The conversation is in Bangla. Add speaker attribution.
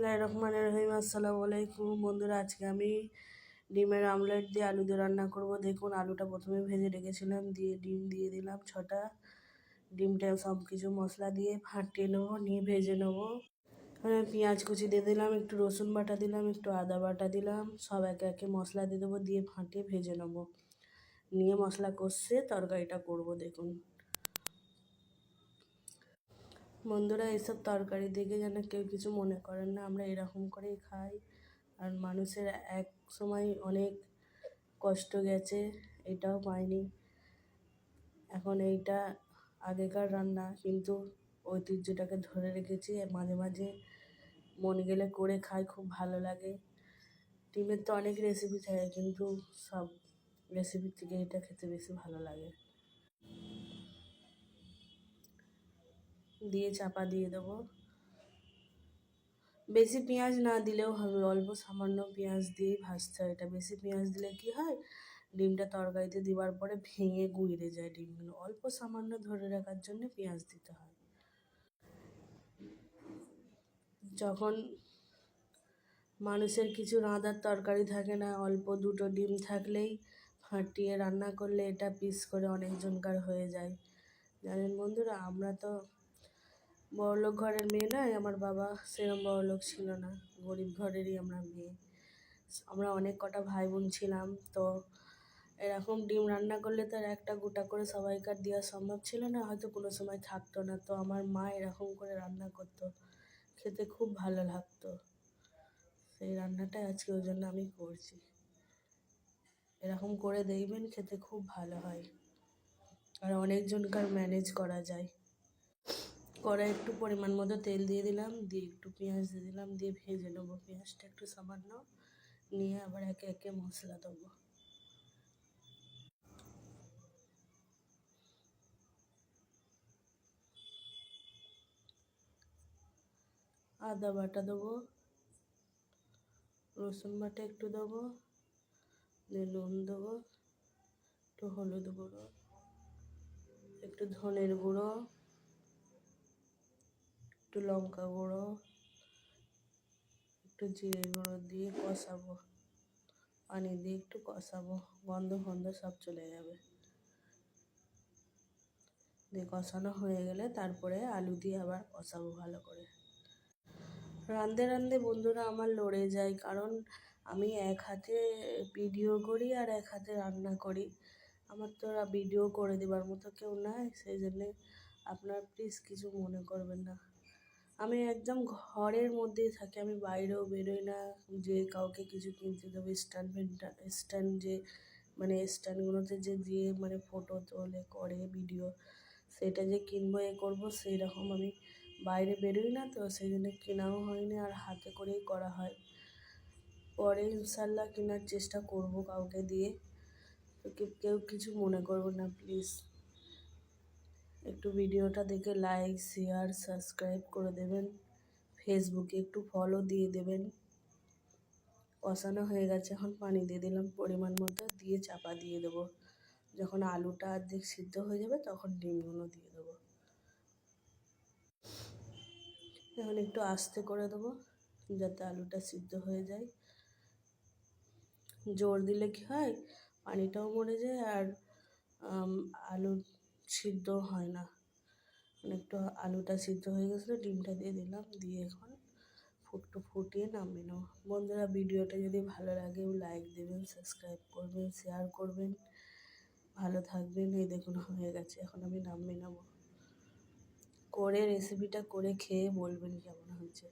Speaker 1: বিসমিল্লাহির রহমানির রহিম। আসসালামু আলাইকুম। বন্ধুরা, আজকে আমি ডিমের আমলেট দিয়ে আলু দিয়ে রান্না করব। দেখুন, আলুটা প্রথমে ভেজে রেখেছিলাম, দিয়ে ডিম দিয়ে দিলাম ছটা। ডিমটা সব কিছু মশলা দিয়ে ফাটিয়ে নেব, নিয়ে ভেজে নেব। এখানে পেঁয়াজ কুচি দিয়ে দিলাম, একটু রসুন বাটা দিলাম, একটু আদা বাটা দিলাম, সব একে একে মশলা দিয়ে দেবো, দিয়ে ফাটিয়ে ভেজে নেব। নিয়ে মশলা কষে তরকারিটা করব, দেখুন। বন্ধুরা এইসব তরকারি দেখে যেন কেউ কিছু মনে করেন না। আমরা এরকম করেই খাই। আর মানুষের এক সময় অনেক কষ্ট গেছে, এটাও পাইনি। এখন এইটা আগেকার রান্না, কিন্তু ঐতিহ্যটাকে ধরে রেখেছি। মাঝে মাঝে মন গেলে করে খাই, খুব ভালো লাগে। ডিমের তো অনেক রেসিপি থাকে, কিন্তু সব রেসিপির থেকে এটা খেতে বেশি ভালো লাগে। দিয়ে চাপা দিয়ে দেবো। বেশি পেঁয়াজ না দিলেও হবে, অল্প সামান্য পেঁয়াজ দিয়েই ভাজতে হয়। এটা বেশি পেঁয়াজ দিলে কি হয়? ডিমটা তরকারিতে দেওয়ার পরে ভেঙে গুঁড়ে যায় ডিমগুলো। অল্প সামান্য ধরে রাখার জন্য পেঁয়াজ দিতে হয়। যখন মানুষের কিছু রাঁধার তরকারি থাকে না, অল্প দুটো ডিম থাকলেই ফাটিয়ে রান্না করলে এটা পিস করে অনেকজনকার হয়ে যায়। জানেন বন্ধুরা, আমরা তো বড়লোক ঘরের মেয়ে নয়, আমার বাবা সেরম বড়লোক ছিল না। গরিব ঘরেরই আমরা মেয়ে। আমরা অনেক কটা ভাই বোন ছিলাম, তো এরকম ডিম রান্না করলে তো একটা গোটা করে সবাইকার দেওয়া সম্ভব ছিল না, হয়তো কোনো সময় থাকতো না। তো আমার মা এরকম করে রান্না করতো, খেতে খুব ভালো লাগতো। সেই রান্নাটাই আজকে ওই জন্য আমি করছি। এরকম করে দেখবেন খেতে খুব ভালো হয়। আর অনেকজনকার ম্যানেজ করা যায়। কড়াই একটু পরিমাণ মতো তেল দিয়ে দিলাম, দিয়ে একটু পেঁয়াজ দিয়ে দিলাম, দিয়ে ভেজে নেব। পেঁয়াজটা একটু সামান্য নিয়ে আবার একে একে মশলা দেবো। আদা বাটা দেবো, রসুন বাটা একটু দেবো, দিয়ে নুন দেবো, একটু হলুদ গুঁড়ো, একটু ধনের গুঁড়ো একটু লঙ্কা গুঁড়ো, একটু জিরে গুঁড়ো দিয়ে কষাবো। পানি দিয়ে একটু কষাবো, গন্ধ ফন্ধ সব চলে যাবে। দিয়ে কষানো হয়ে গেলে তারপরে আলু দিয়ে আবার কষাবো ভালো করে। রাঁধতে রাঁধতে বন্ধুরা আমার লড়ে যায়, কারণ আমি এক হাতে ভিডিও করি আর এক হাতে রান্না করি। আমার তো ভিডিও করে দেবার মতো কেউ নাই, সেই জন্যে আপনার প্লিজ কিছু মনে করবেন না। আমি একদম ঘরের মধ্যেই থাকি, আমি বাইরেও বেরোই না। যে কাউকে কিছু কিনতে দেবো, স্ট্যান্ড ফ্যান্ড স্ট্যান্ড যে মানে স্ট্যান্ডগুলোতে যে দিয়ে মানে ফটো তোলে, করে, ভিডিও, সেটা যে কিনবো, এ করব সেই রকম আমি বাইরে বেরোই না তো সেই জন্য কেনাও হয়নি আর হাতে করেই করা হয়। পরে ইনশাল্লাহ কেনার চেষ্টা করব কাউকে দিয়ে। কেউ কিছু মনে করব না, প্লিজ। একটু ভিডিওটা দেখে লাইক শেয়ার সাবস্ক্রাইব করে দেবেন। ফেসবুকে একটু ফলো দিয়ে দেবেন। কষানো হয়ে গেছে এখন, পানি দিয়ে দিলাম পরিমাণ মতো, দিয়ে চাপা দিয়ে দেবো। যখন আলুটা অর্ধেক সিদ্ধ হয়ে যাবে, তখন ডিমগুলো দিয়ে দেবো। এখন একটু আস্তে করে দেবো, যাতে আলুটা সিদ্ধ হয়ে যায়। জোর দিলে কী হয়, পানিটাও মরে যায়, আর আলু সিদ্ধ হয় না। মানে একটু আলুটা সিদ্ধ হয়ে গেছিল, ডিমটা দিয়ে দিলাম, দিয়ে এখন ফুটটু ফুটিয়ে নামিয়ে নেব। বন্ধুরা, ভিডিওটা যদি ভালো লাগে, লাইক দেবেন, সাবস্ক্রাইব করবেন, শেয়ার করবেন। ভালো থাকবেন। এই দেখুন, হয়ে গেছে। এখন আমি নামিয়ে নেব। করে রেসিপিটা করে খেয়ে বলবেন কেমন হয়েছে।